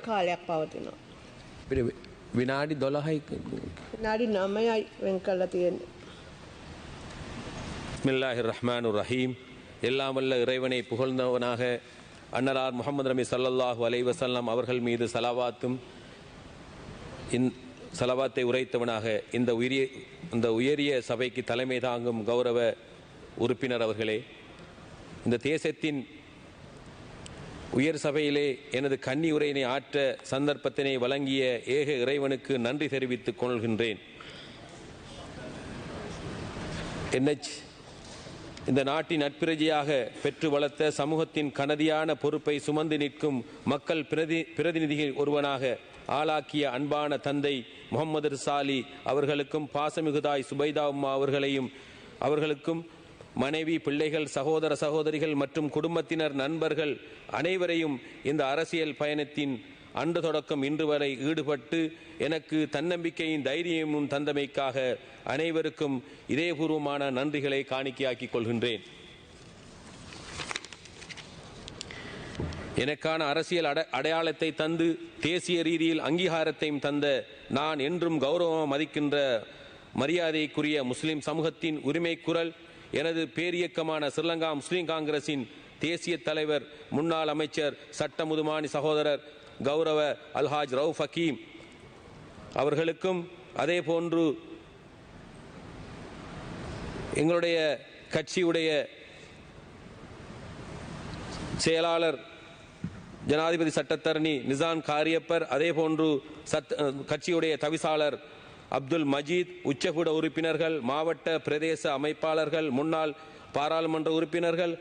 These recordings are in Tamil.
කාලයක් පවතිනවා. අපිට විනාඩි දොළහයි නාඩි නමයයි වෙන් කල්ලා තියෙන්නේ. பிஸ்மில்லாஹிர் ரஹ்மான் ரஹீம் எல்லாம் வல்ல இறைவனை புகழ்ந்தவனாக அன்னலார் முகமது நபி ஸல்லல்லாஹு அலைஹி வஸல்லம் அவர்கள் மீது சலவாத்தும் இந் சலவாத்தை உரைத்தவனாக இந்த உயரிய இந்த உயரிய சபைக்கு தலைமை தாங்கும் கௌரவ உறுப்பினர் அவர்களே இந்த தேசத்தின் உயர் சபையிலே எனது கன்னி உரையினை ஆற்ற சந்தர்ப்பத்தினை வழங்கிய ஏக இறைவனுக்கு நன்றி தெரிவித்துக் கொள்கின்றேன். என்எச் இந்த நாட்டின் நட்பிரஜையாக பெற்று வளர்த்த சமூகத்தின் கனதியான பொறுப்பை சுமந்து நிற்கும் மக்கள் பிரதி பிரதிநிதிகள் ஒருவனாக ஆளாக்கிய அன்பான தந்தை முகமது ரிசாலி அவர்களுக்கும் பாசமிகுதாய் சுபைதா உம்மா அவர்களையும் அவர்களுக்கும் மனைவி பிள்ளைகள் சகோதர சகோதரிகள் மற்றும் குடும்பத்தினர் நண்பர்கள் அனைவரையும் இந்த அரசியல் பயணத்தின் அன்று தொடக்கம் இன்று வரை ஈடுபட்டு எனக்கு தன்னம்பிக்கையும் தைரியமும் தந்தமைக்காக அனைவருக்கும் இதயபூர்வமான நன்றிகளை காணிக்கையாக்கிக் கொள்கின்றேன். எனக்கான அரசியல் அட அடையாளத்தை தந்து தேசிய ரீதியில் அங்கீகாரத்தையும் தந்த நான் என்றும் கௌரவம் மதிக்கின்ற மரியாதைக்குரிய முஸ்லிம் சமூகத்தின் உரிமை குரல் எனது பேரியக்கமான ஸ்ரீலங்கா முஸ்லீம் காங்கிரசின் தேசிய தலைவர் முன்னாள் அமைச்சர் சட்ட முதுமானி சகோதரர் கௌரவ அல்ஹாஜ் ரவுஃப் ஹக்கீம் அவர்களுக்கும் அதே போன்று எங்களுடைய கட்சியுடைய செயலாளர் ஜனாதிபதி சட்டத்தரணி நிசான் காரியப்பர் அதே போன்று சத் கட்சியுடைய தவிசாளர் அப்துல் மஜீத் உச்சகுட உறுப்பினர்கள் மாவட்ட பிரதேச அமைப்பாளர்கள் முன்னாள் பாராளுமன்ற உறுப்பினர்கள்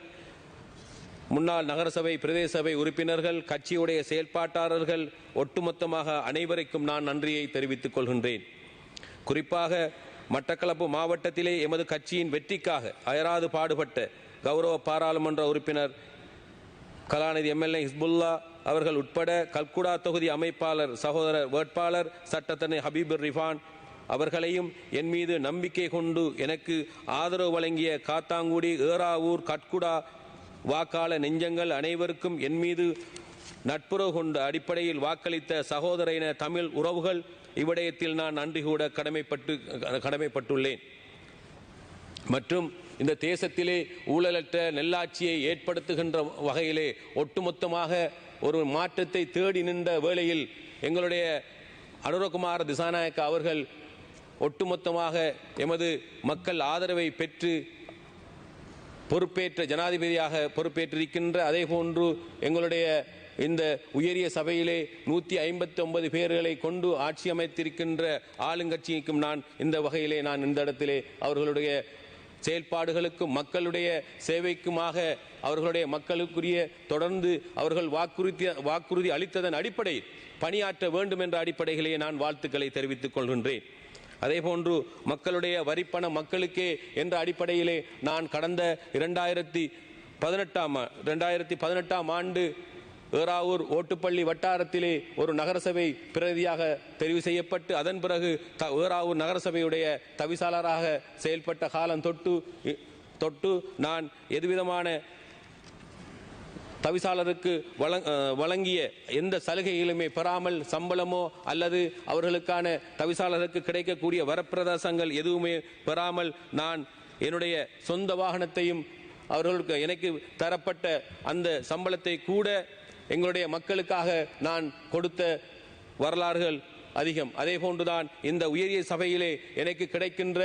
முன்னாள் நகரசபை பிரதேச சபை உறுப்பினர்கள் கட்சியுடைய செயல்பாட்டாளர்கள் ஒட்டுமொத்தமாக அனைவருக்கும் நான் நன்றியை தெரிவித்துக் கொள்கின்றேன். குறிப்பாக மட்டக்களப்பு மாவட்டத்திலே எமது கட்சியின் வெற்றிக்காக அயராது பாடுபட்ட கௌரவ பாராளுமன்ற உறுப்பினர் கலாநிதி எம்எல்ஏ ஹிஸ்புல்லா அவர்கள் உட்பட கல்குடா தொகுதி அமைப்பாளர் சகோதரர் வேட்பாளர் சட்டத்தனை ஹபீபுர் ரிஃபான் அவர்களையும் என் மீது நம்பிக்கை கொண்டு எனக்கு ஆதரவு வழங்கிய காத்தாங்குடி ஏறாவூர் கட்குடா வாக்காள நெஞ்சங்கள் அனைவருக்கும் என் மீது நட்புறவு கொண்ட அடிப்படையில் வாக்களித்த சகோதரின தமிழ் உறவுகள் இவ்விடயத்தில் நான் நன்றி கூட கடமைப்பட்டு கடமைப்பட்டுள்ளேன். மற்றும் இந்த தேசத்திலே ஊழலற்ற நெல்லாட்சியை ஏற்படுத்துகின்ற வகையிலே ஒட்டுமொத்தமாக ஒரு மாற்றத்தை தேடி நின்ற வேளையில் எங்களுடைய அனுரகுமார் திசாநாயக்க அவர்கள் ஒட்டுமொத்தமாக எமது மக்கள் ஆதரவை பெற்று பொறுப்பேற்ற ஜனாதிபதியாக பொறுப்பேற்றிருக்கின்ற அதே போன்று எங்களுடைய இந்த உயரிய சபையிலே நூற்றி ஐம்பத்தி ஒன்பது பேர்களை கொண்டு ஆட்சி அமைத்திருக்கின்ற ஆளுங்கட்சிக்கும் நான் இந்த வகையிலே நான் இந்த இடத்திலே அவர்களுடைய செயல்பாடுகளுக்கும் மக்களுடைய சேவைக்குமாக அவர்களுடைய மக்களுக்குரிய தொடர்ந்து அவர்கள் வாக்குறுதி வாக்குறுதி அளித்ததன் அடிப்படையில் பணியாற்ற வேண்டும் என்ற அடிப்படையிலே நான் வாழ்த்துக்களை தெரிவித்துக் கொள்கின்றேன். அதேபோன்று மக்களுடைய வரிப்பண மக்களுக்கே என்ற அடிப்படையிலே நான் கடந்த இரண்டாயிரத்தி பதினெட்டாம் ரெண்டாயிரத்தி பதினெட்டாம் ஆண்டு ஏறாவூர் ஓட்டுப்பள்ளி வட்டாரத்திலே ஒரு நகரசபை பிரதியாக தெரிவு செய்யப்பட்டு அதன் பிறகு த ஏறாவூர் நகரசபையுடைய தவிசாளராக செயல்பட்ட காலம் தொட்டு தொட்டு நான் எதுவிதமான தவிசாளருக்கு வழங்கிய எந்த சலுகைகளுமே பெறாமல் சம்பளமோ அல்லது அவர்களுக்கான தவிசாளருக்கு கிடைக்கக்கூடிய வரப்பிரதேசங்கள் எதுவுமே பெறாமல் நான் என்னுடைய சொந்த வாகனத்தையும் அவர்களுக்கு எனக்கு தரப்பட்ட அந்த சம்பளத்தை கூட எங்களுடைய மக்களுக்காக நான் கொடுத்த வரலாறுகள் அதிகம். அதே போன்றுதான் இந்த உயரிய சபையிலே எனக்கு கிடைக்கின்ற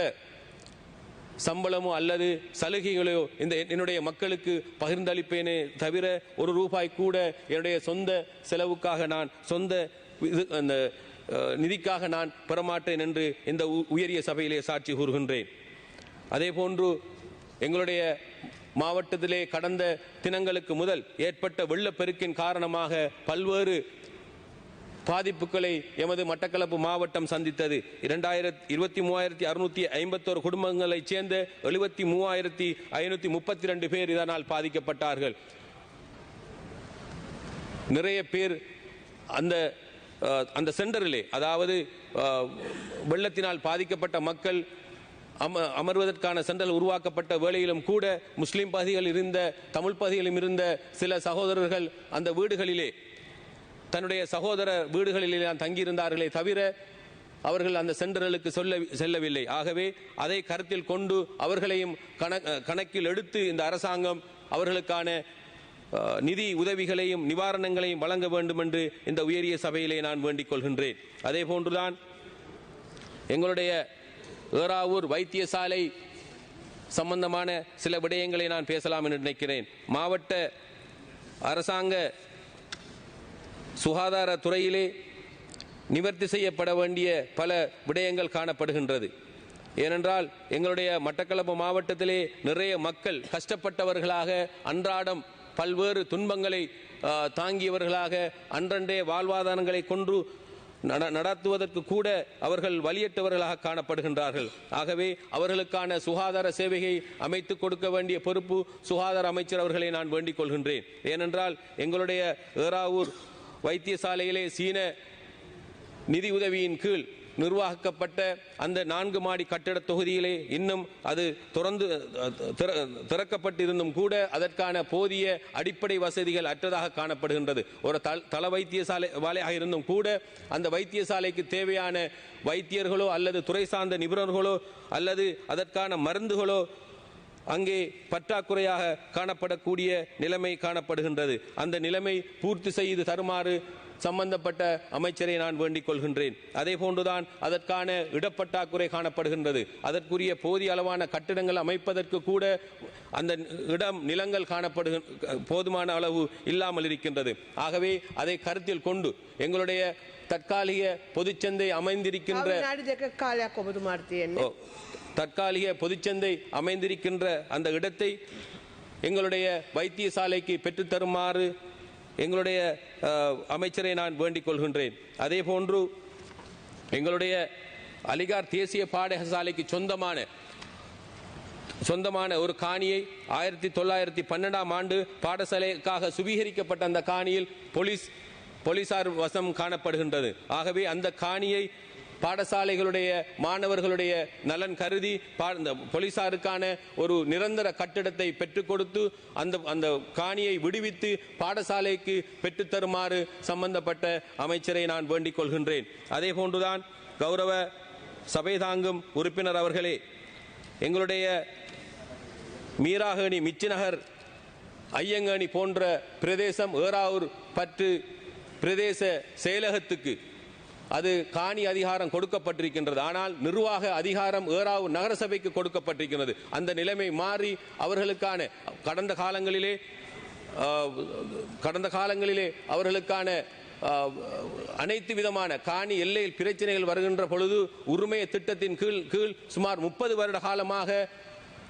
சம்பளமோ அல்லது சலுகைகளையோ இந்த என்னுடைய மக்களுக்கு பகிர்ந்தளிப்பேனே தவிர ஒரு ரூபாய் கூட என்னுடைய சொந்த செலவுக்காக நான் சொந்த இது அந்த நிதிக்காக நான் பெறமாட்டேன் என்று இந்த உயரிய சபையிலே சாட்சி கூறுகின்றேன். அதே போன்று எங்களுடைய மாவட்டத்திலே கடந்த தினங்களுக்கு முதல் ஏற்பட்ட வெள்ளப்பெருக்கின் காரணமாக பல்வேறு பாதிப்புகளை எமது மட்டக்களப்பு மாவட்டம் சந்தித்தது. இரண்டாயிரத்தி இருபத்தி மூவாயிரத்தி அறுநூத்தி ஐம்பத்தோரு குடும்பங்களைச் சேர்ந்த எழுபத்தி மூவாயிரத்தி ஐநூத்தி முப்பத்தி ரெண்டு பேர் இதனால் பாதிக்கப்பட்டார்கள். நிறைய பேர் அந்த அந்த சென்டரிலே அதாவது வெள்ளத்தினால் பாதிக்கப்பட்ட மக்கள் அம அமர்வதற்கான சென்றல் உருவாக்கப்பட்ட வேளையிலும் கூட முஸ்லீம் பகுதிகள் இருந்த தமிழ் பகுதிகளிலும் இருந்த சில சகோதரர்கள் அந்த வீடுகளிலே தன்னுடைய சகோதர வீடுகளிலெல்லாம் தங்கியிருந்தார்களே தவிர அவர்கள் அந்த சென்டர்களுக்கு சொல்ல செல்லவில்லை. ஆகவே அதை கருத்தில் கொண்டு அவர்களையும் கணக் கணக்கில் எடுத்து இந்த அரசாங்கம் அவர்களுக்கான நிதி உதவிகளையும் நிவாரணங்களையும் வழங்க வேண்டும் என்று இந்த உயரிய சபையிலே நான் வேண்டிக் கொள்கின்றேன். அதே போன்றுதான் எங்களுடைய ஏராவூர் வைத்தியசாலை சம்பந்தமான சில விடயங்களை நான் பேசலாம் என்று நினைக்கிறேன். மாவட்ட அரசாங்க சுகாதாரத்துறையிலே நிவர்த்தி செய்யப்பட வேண்டிய பல விடயங்கள் காணப்படுகின்றது. ஏனென்றால் எங்களுடைய மட்டக்களப்பு மாவட்டத்திலே நிறைய மக்கள் கஷ்டப்பட்டவர்களாக அன்றாடம் பல்வேறு துன்பங்களை தாங்கியவர்களாக அன்றன்றே வாழ்வாதாரங்களை கொன்று நட- நடத்துவதற்கு கூட அவர்கள் வலியற்றவர்களாக காணப்படுகின்றார்கள். ஆகவே அவர்களுக்கான சுகாதார சேவையை அமைத்து கொடுக்க வேண்டிய பொறுப்பு சுகாதார அமைச்சர் அவர்களை நான் வேண்டிக் கொள்கின்றேன். ஏனென்றால் எங்களுடைய ஏறாவூர் வைத்தியசாலையிலே சீன நிதி உதவியின் கீழ் நிர்வாகிக்கப்பட்ட அந்த நான்கு மாடி கட்டட தொகுதியிலே இன்னும் அது திறந்து திற- திறக்கப்பட்டிருந்தும் கூட அதற்கான போதிய அடிப்படை வசதிகள் அற்றதாக காணப்படுகின்றது. ஒரு தல்- தள வைத்தியசாலை வாலையாக இருந்தும் கூட அந்த வைத்தியசாலைக்கு தேவையான வைத்தியர்களோ அல்லது துறை சார்ந்த நிபுணர்களோ அல்லது அதற்கான மருந்துகளோ அங்கே பற்றாக்குறையாக காணப்படக்கூடிய நிலைமை காணப்படுகின்றது. அந்த நிலைமை பூர்த்தி செய்து தருமாறு சம்பந்தப்பட்ட அமைச்சரை நான் வேண்டிக் கொள்கின்றேன். அதே போன்றுதான் அதற்கான இடப்பற்றாக்குறை காணப்படுகின்றது. அதற்குரிய போதிய அளவான கட்டிடங்கள் அமைப்பதற்கு கூட அந்த இடம் நிலங்கள் காணப்படுக போதுமான அளவு இல்லாமல் இருக்கின்றது. ஆகவே அதை கருத்தில் கொண்டு எங்களுடைய தற்காலிக பொதுச்சந்தை அமைந்திருக்கின்ற தற்காலிக பொதுச்சந்தை அமைந்திருக்கின்ற அந்த இடத்தை எங்களுடைய வைத்தியசாலைக்கு பெற்றுத்தருமாறு எங்களுடைய அமைச்சரை நான் வேண்டிக் கொள்கின்றேன். அதே போன்று எங்களுடைய அலிகார் தேசிய பாடகசாலைக்கு சொந்தமான சொந்தமான ஒரு காணியை ஆயிரத்தி தொள்ளாயிரத்தி பன்னெண்டாம் ஆண்டு பாடசாலைக்காக சுவீகரிக்கப்பட்ட அந்த காணியில் போலீஸ் போலீசார் வசம் காணப்படுகின்றது. ஆகவே அந்த காணியை பாடசாலைகளுடைய மாணவர்களுடைய நலன் கருதி போலீசாருக்கான ஒரு நிரந்தர கட்டிடத்தை பெற்றுக் கொடுத்து அந்த அந்த காணியை விடுவித்து பாடசாலைக்கு பெற்றுத்தருமாறு சம்பந்தப்பட்ட அமைச்சரை நான் வேண்டிக் கொள்கின்றேன். அதே போன்றுதான் கௌரவ சபை தாங்கும் உறுப்பினர் அவர்களே எங்களுடைய மீராகணி மிச்சிநகர் ஐயங்கணி போன்ற பிரதேசம் ஏறாவூர் பற்று பிரதேச செயலகத்துக்கு அது காணி அதிகாரம் கொடுக்கப்பட்டிருக்கின்றது. ஆனால் நிர்வாக அதிகாரம் ஏறாவூர் நகரசபைக்கு கொடுக்கப்பட்டிருக்கிறது அந்த நிலைமை மாறி அவர்களுக்கான கடந்த காலங்களிலே கடந்த காலங்களிலே அவர்களுக்கான அனைத்து விதமான காணி எல்லையில் பிரச்சனைகள் வருகின்ற பொழுது உரிமை திட்டத்தின் கீழ் கீழ் சுமார் முப்பது வருட காலமாக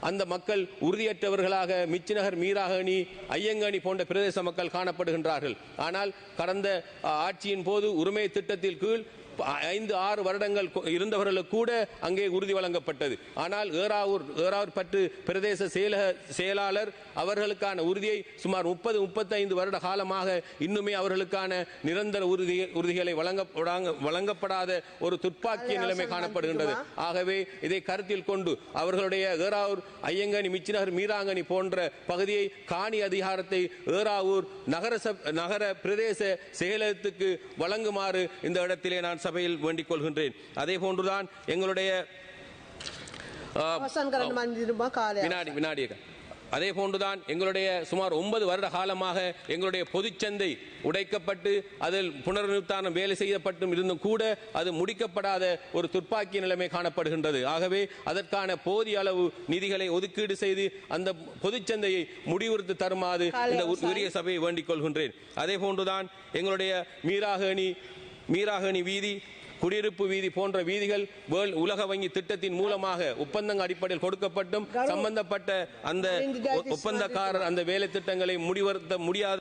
அந்த மக்கள் உறுதியற்றவர்களாக மிச்சிநகர் மீராகணி ஐயங்கணி போன்ற பிரதேச மக்கள் காணப்படுகின்றார்கள். ஆனால் கடந்த ஆட்சியின் போது உரிமை திட்டத்தில் கீழ் ஐந்து ஆறு வருடங்கள் இருந்தவர்களுக்கு கூட அங்கே உறுதி வழங்கப்பட்டது. ஆனால் ஏறாவூர் ஏறாவூர் பற்று பிரதேச செயலக செயலாளர் அவர்களுக்கான உறுதியை சுமார் முப்பது முப்பத்தைந்து வருட காலமாக இன்னுமே அவர்களுக்கான நிரந்தர உறுதி உறுதிகளை வழங்க வழங்க- வழங்கப்படாத ஒரு துப்பாக்கிய நிலைமை காணப்படுகின்றது. ஆகவே இதை கருத்தில் கொண்டு அவர்களுடைய ஏறாவூர் ஐயங்கனி மிச்சிநகர் மீராங்கனி போன்ற பகுதியை காணி அதிகாரத்தை ஏறாவூர் நகர சப்- நகர பிரதேச செயலகத்துக்கு வழங்குமாறு இந்த இடத்திலே நான் சபையில் வேண்டிக் கொள்கின்றேன். அதே போன்றுதான் எங்களுடைய அதே போன்றுதான் எங்களுடைய சுமார் ஒன்பது வருட காலமாக எங்களுடைய பொதுச்சந்தை உடைக்கப்பட்டு அதில் புனரனுத்தானம் வேலை செய்யப்பட்டும் இருந்தும் கூட அது முடிக்கப்படாத ஒரு துப்பாக்கி நிலைமை காணப்படுகின்றது. ஆகவே அதற்கான போதிய அளவு நிதிகளை ஒதுக்கீடு செய்து அந்த பொதுச்சந்தையை முடிவுறுத்து தருமாறு இந்த உரிய சபையை வேண்டிக் கொள்கின்றேன். அதே போன்றுதான் எங்களுடைய மீராகணி மீராகணி வீதி குடியிருப்பு வீதி போன்ற வீதிகள் வேர்ல்ட் உலக வங்கி திட்டத்தின் மூலமாக ஒப்பந்தங்க அடிப்படையில் கொடுக்கப்பட்டும். சம்பந்தப்பட்ட அந்த ஒப்பந்தக்காரர் அந்த வேலை திட்டங்களை முடிவருத்த முடியாது.